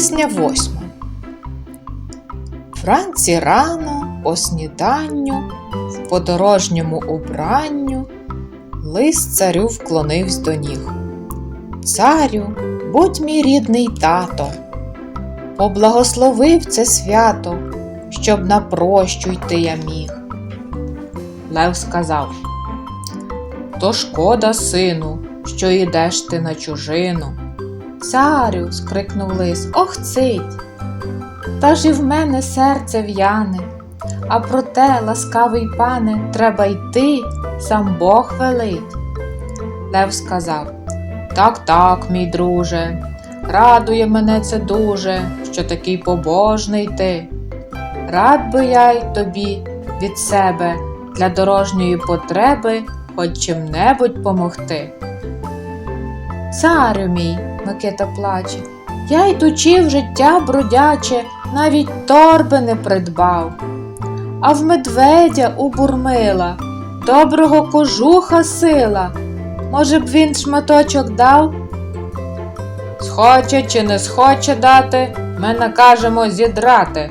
Пісня восьма. Вранці рано, по сніданню, в подорожньому убранню, лис царю вклонивсь до ніг. Царю, будь мій рідний тато, поблагословив це свято, щоб на прощу йти я міг. Лев сказав То шкода, сину, що йдеш ти на чужину. Царю, скрикнув лис, ох цить. Та ж і в мене серце в'яне, а проте, ласкавий пане, треба йти, сам Бог велить. Лев сказав Так, так, мій друже, радує мене це дуже, що такий побожний ти. Рад би я й тобі від себе для дорожньої потреби хоч чим-небудь помогти. Царю мій, Микита плаче, я йдучи в життя бродяче, навіть торби не придбав. А в медведя у бурмила, доброго кожуха сила. Може б він шматочок дав? Схоче чи не схоче дати, ми накажемо зідрати,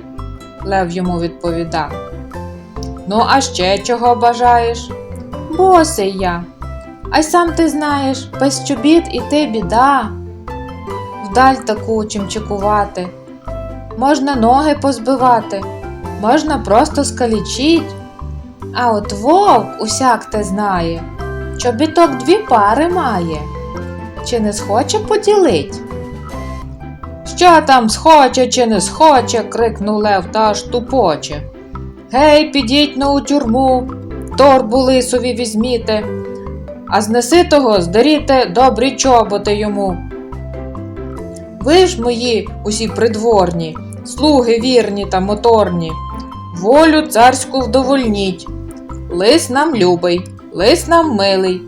Лев йому відповідав. Ну, а ще чого бажаєш? Босий я. А й сам ти знаєш, без чобіт іти біда. Вдаль таку чимчикувати. Можна ноги позбивати, можна просто скалічить. А от вовк усяк те знає, чобіток дві пари має. Чи не схоче поділить? Що там схоче чи не схоче? крикнув Лев та аж тупоче. Гей, підіть на у тюрму, торбу лисові візьміте, а знеси того здаріте добрі чоботи йому. Ви ж мої усі придворні, слуги вірні та моторні, волю царську вдовольніть. Лис нам любий, лис нам милий,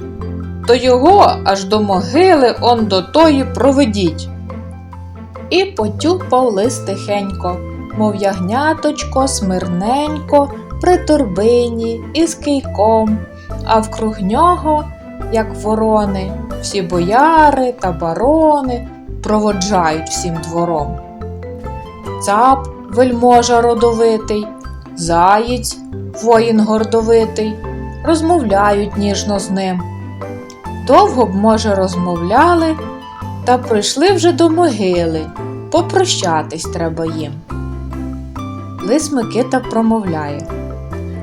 то його аж до могили он до тої проведіть. І потюпав лис тихенько, мов ягняточко, смирненько, при торбині із кийком, а вкруг нього, як ворони, всі бояри та барони проводжають всім двором. Цап вельможа родовитий, заєць, воїн гордовитий, розмовляють ніжно з ним. Довго б, може, розмовляли, та прийшли вже до могили, попрощатись треба їм. Лис Микита промовляє,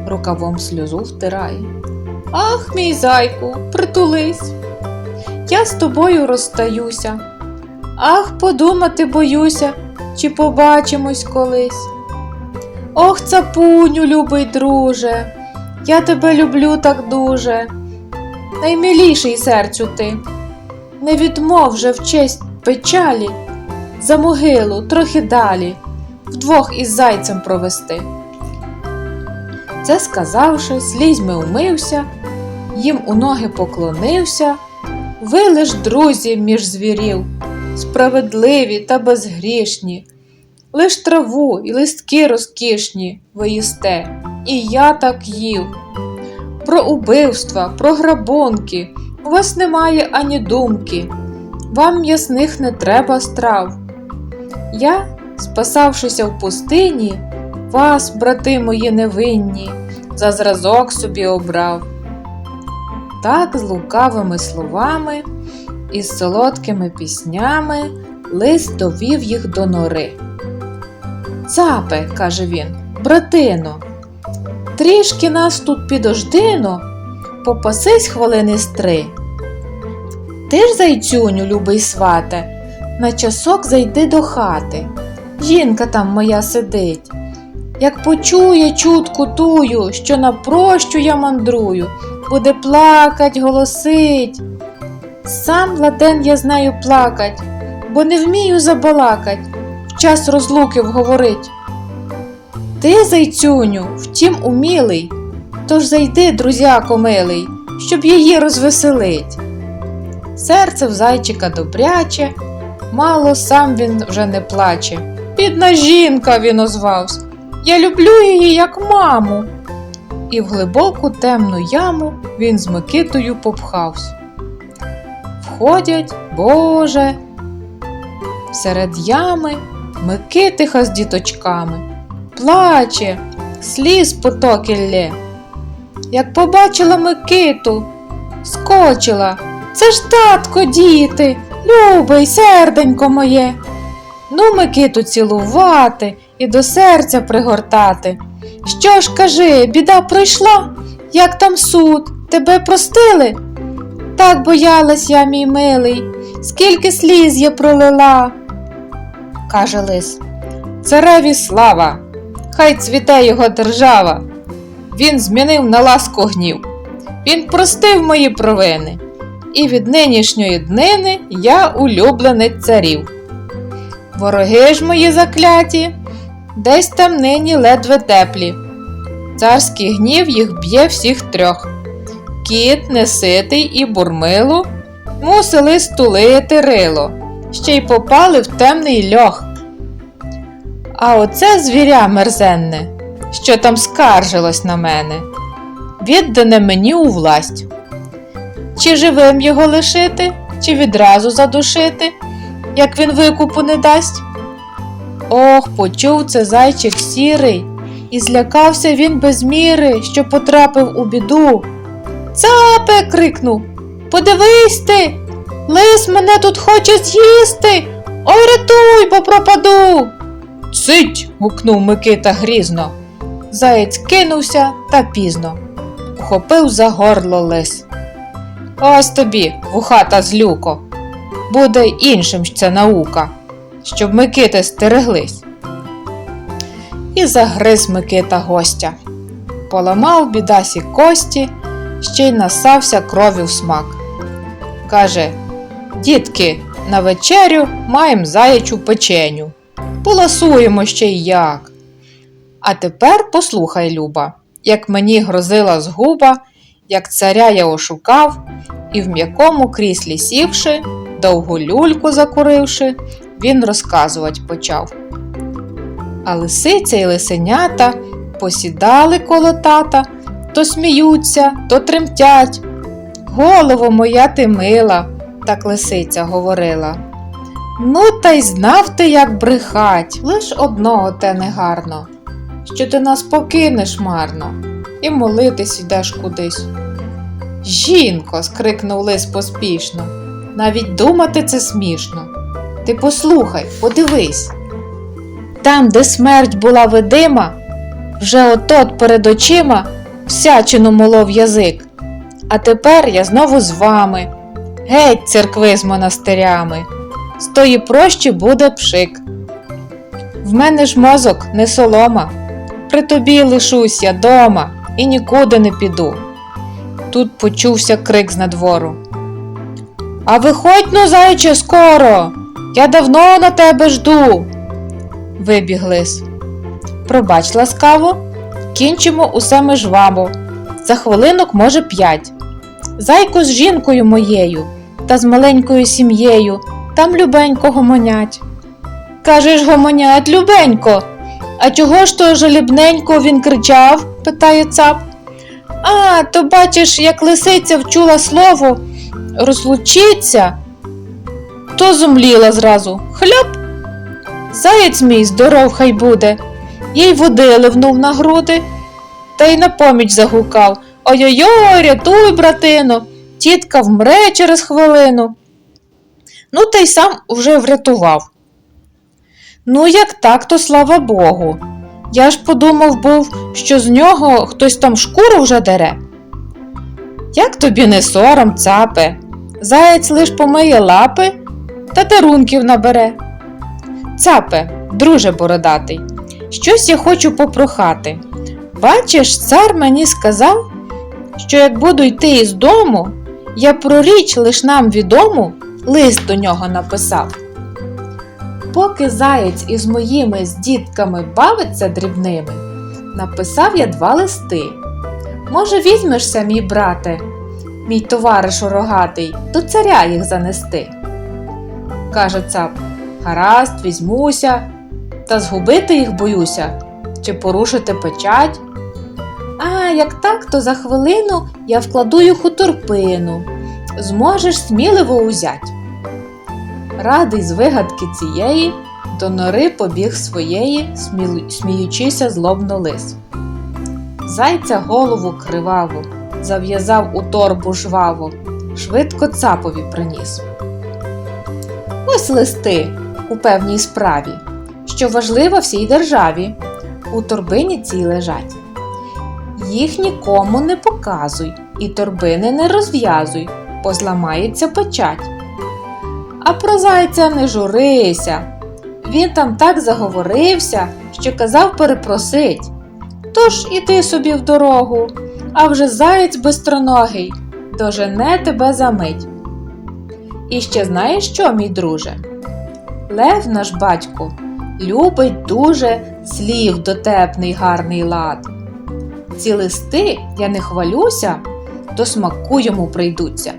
рукавом сльозу втирає. Ах, мій зайку, притулись, я з тобою розстаюся. Ах, подумати боюся, чи побачимось колись. Ох, цапуню, любий друже, я тебе люблю так дуже. Наймиліший серцю ти, не відмов же в честь печалі, за могилу трохи далі, вдвох із зайцем провести. Це сказавши, слізьми умився, їм у ноги поклонився. Ви лиш друзі між звірів, справедливі та безгрішні, лиш траву і листки розкішні ви їсте, і я так їв. Про убивства, про грабунки у вас немає ані думки, вам м'ясних не треба страв. Я, спасавшися в пустині, вас, брати мої невинні, за зразок собі обрав. Так з лукавими словами і з солодкими піснями лис довів їх до нори. Цапе, каже він, братино, трішки нас тут підождино, попасись хвилини з три. Ти ж, зайцюню, любий свате, на часок зайди до хати. Жінка там моя сидить. Як почує чутку тую, що на прощу я мандрую, буде плакать, голосить. Сам ладен я знаю плакать, бо не вмію забалакать, в час розлуки вговорить. Ти, зайцюню, втім умілий, тож зайди, друзяко милий, щоб її розвеселить. Серце в зайчика добряче, мало сам він вже не плаче. Бідна жінка він озвався. Я люблю її, як маму. І в глибоку темну яму він з Микитою попхався. Входять, Боже, серед ями Микитиха з діточками. Плаче, сліз потоки лє. Як побачила Микиту, скочила. Це ж татко, діти, любий, серденько моє. Ну, Микиту цілувати і до серця пригортати. Що ж кажи, біда пройшла? Як там суд? Тебе простили? Так боялась я, мій милий, скільки сліз я пролила, каже лис. Цареві слава, хай цвіте його держава. Він змінив на ласку гнів. Він простив мої провини. І від нинішньої днини я улюбленець царів. Вороги ж мої закляті, десь там нині ледве теплі. Царський гнів їх б'є всіх трьох. Кіт, неситий і бурмило мусили стулити рило, ще й попали в темний льох. А оце звіря мерзенне, що там скаржилось на мене, віддане мені у власть. Чи живим його лишити, чи відразу задушити, як він викупу не дасть? Ох, почув це зайчик сірий, і злякався він без міри, що потрапив у біду. Цапе. крикнув. Подивись ти, лис мене тут хоче з'їсти. Ой, рятуй, бо пропаду. Цить. гукнув Микита грізно. Заєць кинувся та пізно. Ухопив за горло лис. Ось тобі, вухата злюко. Буде іншим ж ця наука, щоб Микити стереглись. І загриз Микита гостя. Поламав бідасі кості, ще й насався кров'ю в смак. Каже: Дітки, на вечерю маєм заячу печеню. Поласуємо ще й як. А тепер послухай, Люба, як мені грозила згуба, як царя я ошукав, і в м'якому кріслі сівши, довгу люльку закуривши, він розказувати почав. А лисиця й лисенята посідали коло тата, то сміються, то тремтять. Голово моя ти мила, так лисиця говорила. Ну, та й знав ти, як брехать, лиш одного те негарно, що ти нас покинеш марно і молитись йдеш кудись. Жінко, скрикнув лис поспішно, навіть думати це смішно. Ти послухай, подивись. Там, де смерть була видима, вже отот перед очима всячину молов язик. А тепер я знову з вами, геть церкви з монастирями, з тої прощі буде пшик. В мене ж мозок не солома, при тобі лишусь я дома і нікуди не піду. Тут почувся крик з надвору. А виходь ну, зайче, скоро, я давно на тебе жду. Вибіг лис. Пробач ласкаво, кінчимо усе ми жваво. За хвилинок, може, п'ять. Зайко з жінкою моєю та з маленькою сім'єю там любенько гомонять. Кажеш, гомонять, любенько. А чого ж то жалібненько він кричав? питає цап. А, то бачиш, як лисиця вчула слово розлучиться, то зумліла зразу. Хляп. Заєць мій здоров хай буде, їй води ливнув на груди, та й на поміч загукав Ой-ой-ой, рятуй, братино, тітка вмре через хвилину. Ну, та й сам вже врятував. Ну, як так, то слава Богу. Я ж подумав був, що з нього хтось там шкуру вже дере. Як тобі не сором, цапе, заєць лиш помиє лапи та дарунків набере. Цапе, друже бородатий, щось я хочу попрохати. Бачиш, цар мені сказав, що як буду йти із дому, я про річ лиш нам відому лист до нього написав. Поки заєць із моїми з дітками бавиться дрібними, написав я два листи. Може, візьмешся, мій брате, мій товариш рогатий, до царя їх занести. Каже цап, гаразд, візьмуся, та згубити їх боюся, чи порушити печать. А як так, то за хвилину я вкладу їх у торпину. Зможеш сміливо узять. Радий з вигадки цієї, До нори побіг своєї, сміючися злобно лис. Зайця голову криваву, зав'язав у торбу жваву, швидко цапові приніс. Ось листи у певній справі, що важлива всій державі. У торбині цій лежать. Їх нікому не показуй, і торбини не розв'язуй, бо зламається печать. А про зайця не журися. Він там так заговорився, що казав перепросить. Тож іди собі в дорогу, а вже заєць бистроногий дожене тебе за мить. І ще знаєш що, мій друже? Лев наш батько любить дуже слів дотепний гарний лад. Ці листи, я не хвалюся, до смаку йому прийдуться.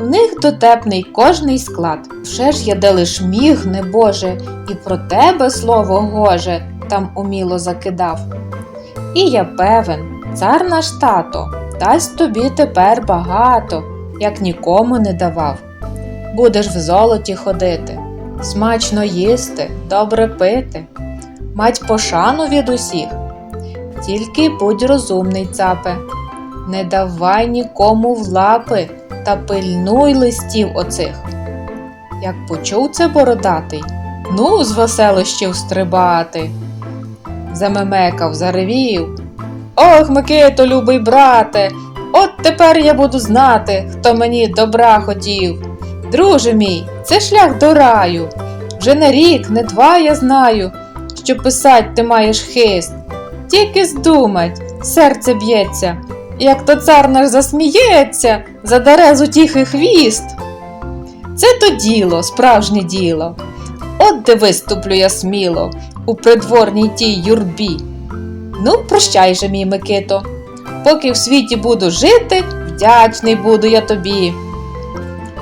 В них дотепний кожний склад. Вже ж я де лиш міг, небоже, і про тебе слово гоже там уміло закидав. І я певен, цар наш тато дасть тобі тепер багато, як нікому не давав. Будеш в золоті ходити, смачно їсти, добре пити, мать пошану від усіх. Тільки будь розумний, цапе, не давай нікому в лапи та пильнуй листів оцих. Як почув це бородатий, ну з веселощів стрибати. Замемекав, заревів. Ох, Микито, любий брате, от тепер я буду знати, хто мені добра хотів. Друже мій, це шлях до раю. Вже не рік, не два я знаю, що писать ти маєш хист. Тільки здумать, серце б'ється, як то цар наш засміється, задаре з утіхи хвіст. Це то діло, справжнє діло. От де виступлю я сміло у придворній тій юрбі. Ну, прощай же, мій Микито, поки в світі буду жити, вдячний буду я тобі.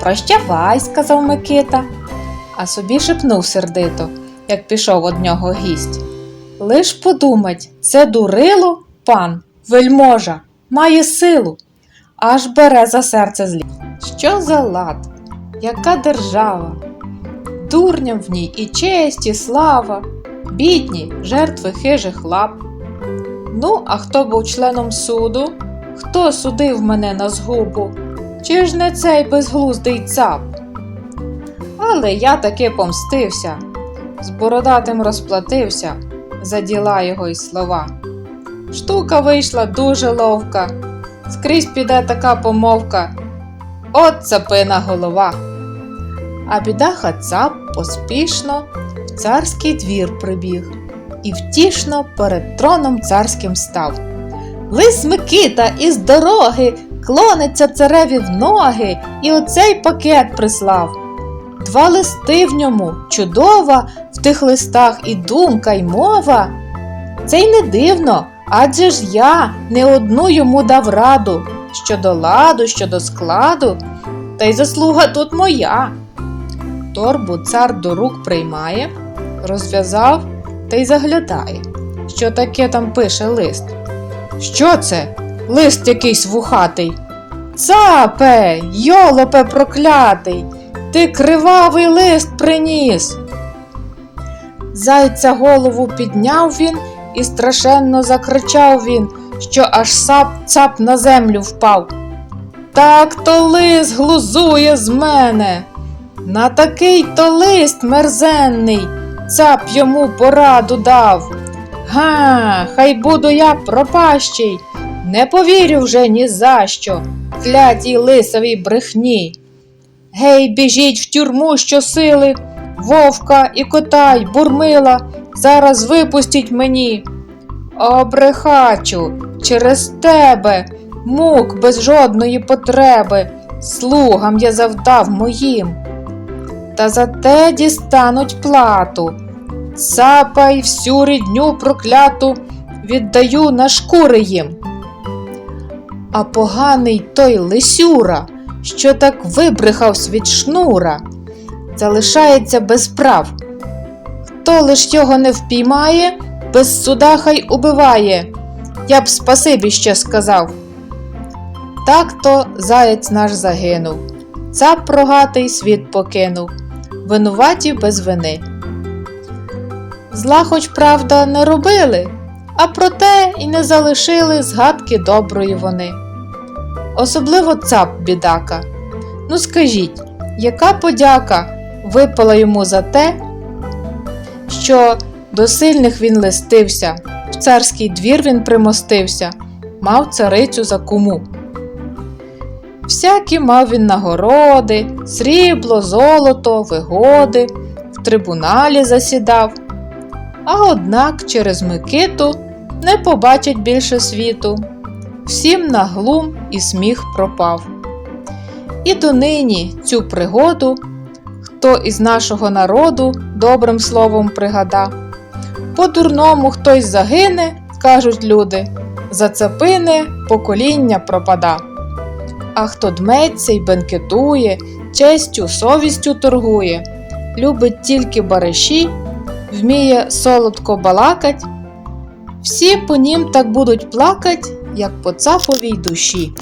Прощавай, сказав Микита, а собі шепнув сердито, як пішов од нього гість. Лиш подумать, це дурило пан, вельможа, має силу, аж бере за серце злі. Що за лад, яка держава? Дурням в ній і честь, і слава, бідні жертви хижих лап. Ну, а хто був членом суду? Хто судив мене на згубу? Чи ж не цей безглуздий цап? Але я таки помстився, з бородатим розплатився за діла його й слова. Штука вийшла дуже ловка, скрізь піде така помовка. От цапина голова. А бідаха цап поспішно в царський двір прибіг і втішно перед троном царським став. Лис Микита із дороги клониться цареві в ноги і оцей пакет прислав. Два листи в ньому чудова в тих листах і думка, й мова. Це й не дивно, адже ж я не одну йому дав раду щодо ладу, щодо складу, та й заслуга тут моя. Торбу цар до рук приймає, розв'язав та й заглядає, що таке там пише лист. Що це? Лист якийсь вухатий. Цапе, йолопе проклятий, ти кривавий лист приніс. Зайця голову підняв він і страшенно закричав він, що аж сап цап на землю впав. Так то лист глузує з мене. На такий то лист мерзенний, цап йому пораду дав. Га, хай буду я пропащий, не повірю вже ні за що, клятій лисовій брехні. Гей, біжіть в тюрму щосили, вовка і кота й бурмила, зараз випустіть мені. О, брехачу, через тебе, мук без жодної потреби, слугам я завдав моїм. Та за те дістануть плату. Цапай всю рідню прокляту віддаю на шкури їм. А поганий той Лисюра, що так вибрехавсь від шнура, залишається без прав. Хто лиш його не впіймає, без суда хай убиває, я б спасибі ще сказав. Так то заєць наш загинув, цап рогатий світ покинув, винуваті без вини. Зла, хоч правда, не робили, а проте і не залишили згадки доброї вони. Особливо цап бідака. Ну скажіть, яка подяка випала йому за те, що до сильних він листився, в царський двір він примостився, мав царицю за куму. Всякі мав він нагороди, срібло, золото, вигоди, в трибуналі засідав. А однак через Микиту не побачить більше світу. Всім на глум і сміх пропав. І донині цю пригоду, хто із нашого народу добрим словом пригада. По дурному хтось загине, кажуть люди, за цепини покоління пропада. А хто дметься й бенкетує, честю, совістю торгує, любить тільки бариші, вміє солодко балакать, всі по нім так будуть плакать, як по цаповій душі.